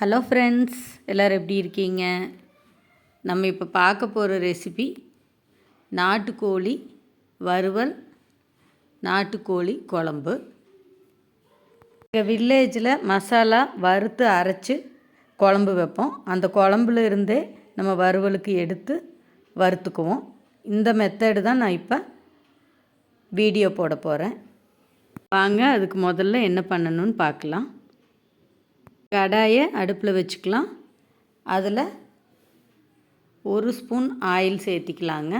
Hello friends எல்லோரும் எப்படி இருக்கீங்க? நம்ம இப்போ பார்க்க போகிற ரெசிபி நாட்டுக்கோழி வறுவல் நாட்டுக்கோழி குழம்பு. எங்கள் வில்லேஜில் மசாலா வறுத்து அரைச்சி குழம்பு வைப்போம். அந்த குழம்புல இருந்தே நம்ம வறுவலுக்கு எடுத்து வறுத்துக்குவோம். இந்த மெத்தடு தான் நான் இப்போ வீடியோ போட போகிறேன் வாங்க அதுக்கு முதல்ல என்ன பண்ணணும்னு பார்க்கலாம். கடாயை அடுப்பில் வச்சுக்கலாம். அதில் ஒரு ஸ்பூன் ஆயில் சேர்த்திக்கலாங்க.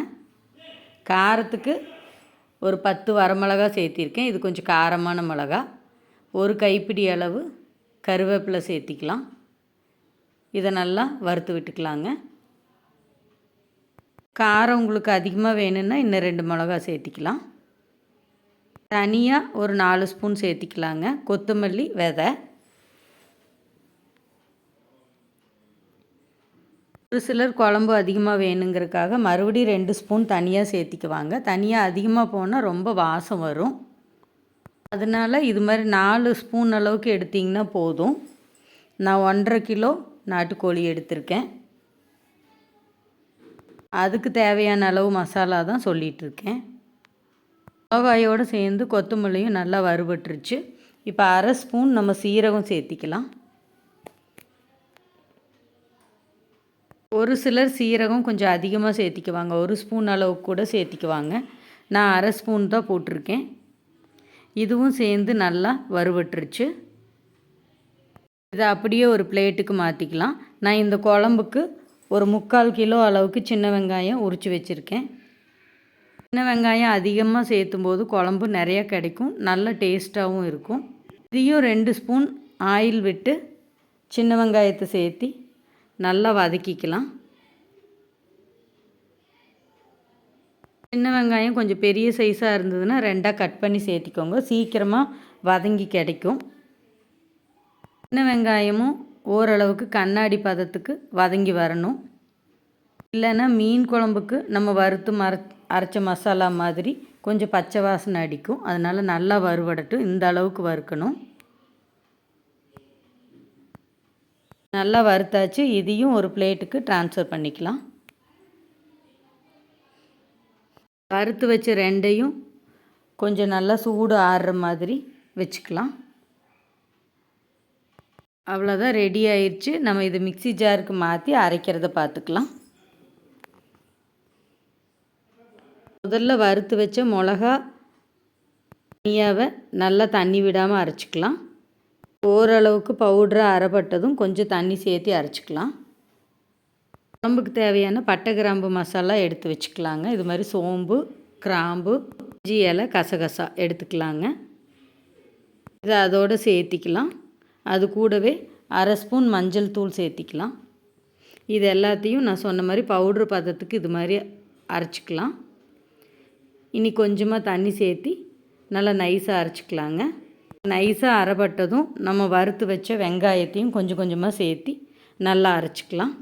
காரத்துக்கு ஒரு பத்து வரமிளகா சேர்த்திருக்கேன். இது கொஞ்சம் காரமான மிளகா. ஒரு கைப்பிடி அளவு கருவேப்பிலை சேர்த்திக்கலாம். இதை நல்லா வறுத்து விட்டுக்கலாங்க. காரம் உங்களுக்கு அதிகமாக வேணும்னா இன்னும் ரெண்டு மிளகா சேர்த்திக்கலாம். தனியாக ஒரு நாலு ஸ்பூன் சேர்த்திக்கலாங்க. கொத்தமல்லி விதை. ஒரு சிலர் குழம்பு அதிகமாக வேணுங்கிறதுக்காக மறுபடியும் ரெண்டு ஸ்பூன் தனியாக சேர்த்திக்குவாங்க. தனியாக அதிகமாக போனால் ரொம்ப வாசம் வரும். அதனால் இது மாதிரி நாலு ஸ்பூன் அளவுக்கு எடுத்திங்கன்னா போதும். நான் ஒன்றரை கிலோ நாட்டுக்கோழி எடுத்திருக்கேன். அதுக்கு தேவையான அளவு மசாலா தான் சொல்லிகிட்ருக்கேன் மிளகாயோடு சேர்ந்து கொத்தமல்லியும் நல்லா வறுபட்டுருச்சு. இப்போ அரை ஸ்பூன் நம்ம சீரகம் சேர்த்திக்கலாம். ஒரு சிலர் சீரகம் கொஞ்சம் அதிகமாக சேர்த்திக்குவாங்க. ஒரு ஸ்பூன் அளவுக்கு கூட சேர்த்திக்குவாங்க. நான் அரை ஸ்பூன் தான் போட்டிருக்கேன். இதுவும் சேர்ந்து நல்லா வறுவட்டுருச்சு இதை அப்படியே ஒரு பிளேட்டுக்கு மாற்றிக்கலாம் நான் இந்த குழம்புக்கு ஒரு முக்கால் கிலோ அளவுக்கு சின்ன வெங்காயம் உரித்து வச்சுருக்கேன். சின்ன வெங்காயம் அதிகமாக சேர்த்தும் போது குழம்பு நிறையா கிடைக்கும். நல்ல டேஸ்ட்டாகவும் இருக்கும். இதையும் ரெண்டு ஸ்பூன் ஆயில் விட்டு சின்ன வெங்காயத்தை சேர்த்தி நல்லா வதக்கிக்கலாம். சின்ன வெங்காயம் கொஞ்சம் பெரிய சைஸாக இருந்ததுன்னா ரெண்டாக கட் பண்ணி சேர்த்திக்கோங்க. சீக்கிரமாக வதங்கி கிடைக்கும். சின்ன வெங்காயமும் ஓரளவுக்கு கண்ணாடி பதத்துக்கு வதங்கி வரணும். இல்லைன்னா மீன் குழம்புக்கு நம்ம வறுத்து மர அரைச்ச மசாலா மாதிரி கொஞ்சம் பச்சை வாசனை அடிக்கும். அதனால் நல்லா வறுவடட்டும். இந்த அளவுக்கு வறுக்கணும். நல்லா வறுத்தாச்சு. இதையும் ஒரு பிளேட்டுக்கு ட்ரான்ஸ்ஃபர் பண்ணிக்கலாம். வறுத்து வச்ச ரெண்டையும் கொஞ்சம் நல்லா சூடு ஆடுற மாதிரி வச்சுக்கலாம். அவ்வளோதான் ரெடி ஆயிடுச்சு நம்ம இதை மிக்சி ஜாருக்கு மாற்றி அரைக்கிறத பார்த்துக்கலாம். முதல்ல வறுத்து வச்ச மிளகா தனியாவை நல்லா தண்ணி விடாமல் அரைச்சிக்கலாம். ஓரளவுக்கு பவுடரை அரைப்பட்டதும் கொஞ்சம் தண்ணி சேர்த்து அரைச்சிக்கலாம். குழம்புக்கு தேவையான பட்டை கிராம்பு மசாலா எடுத்து வச்சுக்கலாங்க. இது மாதிரி சோம்பு கிராம்பு இஞ்சி இலை கசகசா எடுத்துக்கலாங்க. இதை அதோடு சேர்த்திக்கலாம். அது கூடவே அரை ஸ்பூன் மஞ்சள் தூள் சேர்த்திக்கலாம். இது எல்லாத்தையும் நான் சொன்ன மாதிரி பவுட்ரு பதத்துக்கு இது மாதிரி அரைச்சிக்கலாம். இனி கொஞ்சமாக தண்ணி சேர்த்தி நல்லா நைஸாக அரைச்சிக்கலாங்க. நைஸாக அரைப்பட்டதும் நம்ம வறுத்து வச்ச வெங்காயத்தையும் கொஞ்சம் கொஞ்சமாக சேர்த்தி நல்லா அரைச்சிக்கலாம்.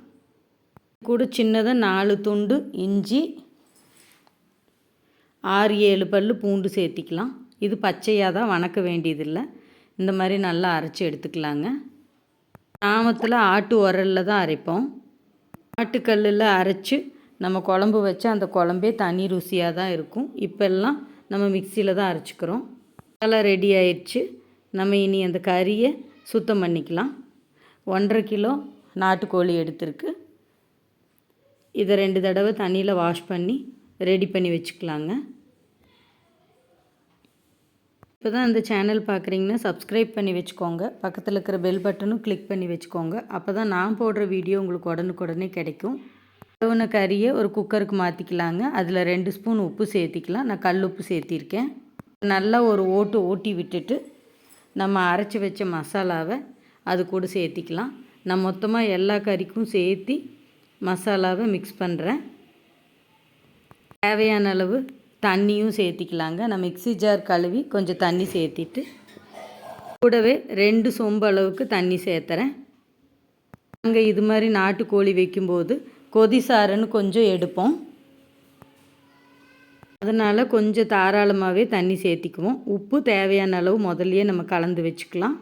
கூட சின்னதாக நாலு துண்டு இஞ்சி ஆறு ஏழு பல் பூண்டு சேர்த்திக்கலாம். இது பச்சையாக தான் வணக்க வேண்டியதில்லை. இந்த மாதிரி நல்லா அரைச்சி எடுத்துக்கலாங்க. கிராமத்தில் ஆட்டு உரலில் தான் அரைப்போம். ஆட்டுக்கல்லில் அரைச்சி நம்ம குழம்பு வச்சா அந்த குழம்பே தனி ருசியாக தான் இருக்கும். இப்போல்லாம் நம்ம மிக்சியில் தான் அரைச்சிக்கிறோம். நல்லா ரெடி ஆயிடுச்சு. நம்ம இனி அந்த கறியை சுத்தம் பண்ணிக்கலாம். ஒன்றரை கிலோ நாட்டுக்கோழி எடுத்துருக்கு. இதை ரெண்டு தடவை தண்ணியில் வாஷ் பண்ணி ரெடி பண்ணி வச்சுக்கலாங்க. இப்போ தான் இந்த சேனல் பார்க்குறீங்கன்னா சப்ஸ்கிரைப் பண்ணி வச்சுக்கோங்க. பக்கத்தில் இருக்கிற பெல் பட்டனும் கிளிக் பண்ணி வச்சுக்கோங்க. அப்போ தான் நான் போடுற வீடியோ உங்களுக்கு உடனுக்குடனே கிடைக்கும். கழுவுன கறியை ஒரு குக்கருக்கு மாற்றிக்கலாங்க அதில் ரெண்டு ஸ்பூன் உப்பு சேர்த்திக்கலாம். நான் கல் உப்பு சேர்த்திருக்கேன். நல்லா ஒரு ஓட்டு ஓட்டி விட்டுட்டு நம்ம அரைச்சி வச்ச மசாலாவை அது கூட சேர்த்திக்கலாம். நான் மொத்தமாக எல்லா கறிக்கும் சேர்த்தி மசாலாவை மிக்ஸ் பண்ணுறேன் தேவையான அளவு தண்ணியும் சேர்த்திக்கலாங்க. நான் மிக்சி ஜார் கழுவி கொஞ்சம் தண்ணி சேர்த்திட்டு கூடவே ரெண்டு சொம்பு அளவுக்கு தண்ணி சேர்த்துறேன். நாங்கள் இது மாதிரி நாட்டுக்கோழி வைக்கும்போது கொதி சாறுன்னு கொஞ்சம் எடுப்போம். அதனால் கொஞ்சம் தாராளமாகவே தண்ணி சேர்த்திக்குவோம். உப்பு தேவையான அளவு முதல்லையே நம்ம கலந்து வச்சுக்கலாம்.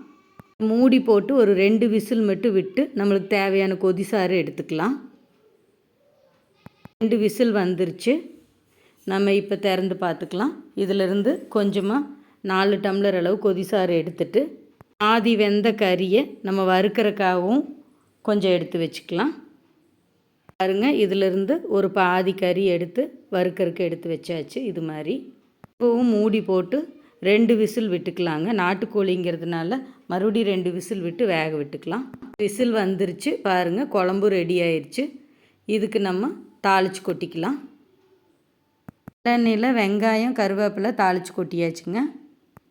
மூடி போட்டு ஒரு ரெண்டு விசில் மட்டும் விட்டு நம்மளுக்கு தேவையான கொதிசாறு எடுத்துக்கலாம். ரெண்டு விசில் வந்துருச்சு. நம்ம இப்போ திறந்து பார்த்துக்கலாம். இதிலிருந்து கொஞ்சமாக நாலு டம்ளர் அளவு கொதிசாறு எடுத்துட்டு ஆதி வெந்த கறியை நம்ம வறுக்கிறக்காகவும் கொஞ்சம் எடுத்து வச்சுக்கலாம். பாருங்க இதிலிருந்து ஒரு பாதி கறி எடுத்து வறுக்கறக்கு எடுத்து வச்சாச்சு இது மாதிரி. இப்போவும் மூடி போட்டு ரெண்டு விசில் விட்டுக்கலாங்க. நாட்டுக்கோழிங்கிறதுனால மறுபடியும் ரெண்டு விசில் விட்டு வேக விட்டுக்கலாம். விசில் வந்துருச்சு பாருங்கள் குழம்பு ரெடி ஆயிடுச்சு இதுக்கு நம்ம தாளித்து கொட்டிக்கலாம். தண்ணியில் வெங்காயம் கருவேப்பிலை தாளித்து கொட்டியாச்சுங்க.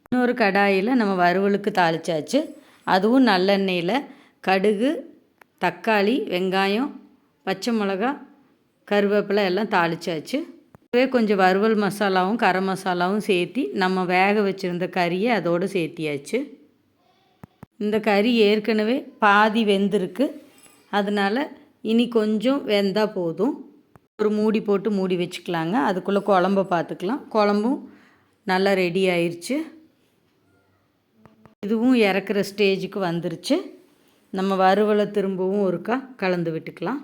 இன்னொரு கடாயில் நம்ம வறுவலுக்கு தாளிச்சாச்சு. அதுவும் நல்லெண்ணெயில் கடுகு தக்காளி வெங்காயம் பச்சை மிளகா கருவேப்பிலை எல்லாம் தாளிச்சாச்சு. அதுவே கொஞ்சம் வறுவல் மசாலாவும் கரம் மசாலாவும் சேர்த்தி நம்ம வேக வச்சுருந்த கறியை அதோடு சேர்த்தியாச்சு. இந்த கறி ஏற்கனவே பாதி வெந்திருக்கு. அதனால் இனி கொஞ்சம் வெந்தால் போதும். ஒரு மூடி போட்டு மூடி வச்சுக்கலாங்க. அதுக்குள்ளே குழம்ப பார்த்துக்கலாம் குழம்பும் நல்லா ரெடி ஆயிடுச்சு இதுவும் இறக்குற ஸ்டேஜுக்கு வந்துருச்சு. நம்ம வறுவலை திரும்பவும் ஒருக்கா கலந்து விட்டுக்கலாம்.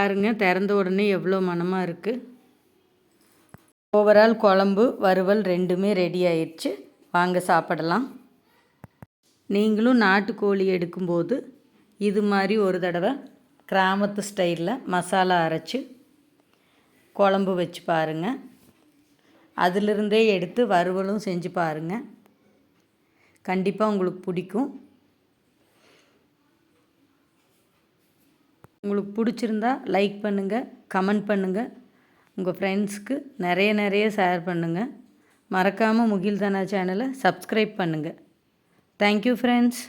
பாருங்க திறந்த உடனே எவ்வளோ மனமாக இருக்குது ஓவரால் குழம்பு வறுவல் ரெண்டுமே ரெடி ஆயிடுச்சு. வாங்க சாப்பிடலாம். நீங்களும் நாட்டுக்கோழி எடுக்கும்போது இது மாதிரி ஒரு தடவை கிராமத்து ஸ்டைலில் மசாலா அரைச்சி குழம்பு வச்சு பாருங்கள் அதிலிருந்தே எடுத்து வறுவலும் செஞ்சு பாருங்கள் கண்டிப்பாக உங்களுக்கு பிடிக்கும். உங்களுக்கு பிடிச்சிருந்தா லைக் பண்ணுங்கள் கமெண்ட் பண்ணுங்கள் உங்கள் ஃப்ரெண்ட்ஸ்க்கு நிறைய நிறைய ஷேர் பண்ணுங்கள் மறக்காமல் முகில்தானா சேனலை சப்ஸ்கிரைப் பண்ணுங்கள் தேங்க்யூ ஃப்ரெண்ட்ஸ்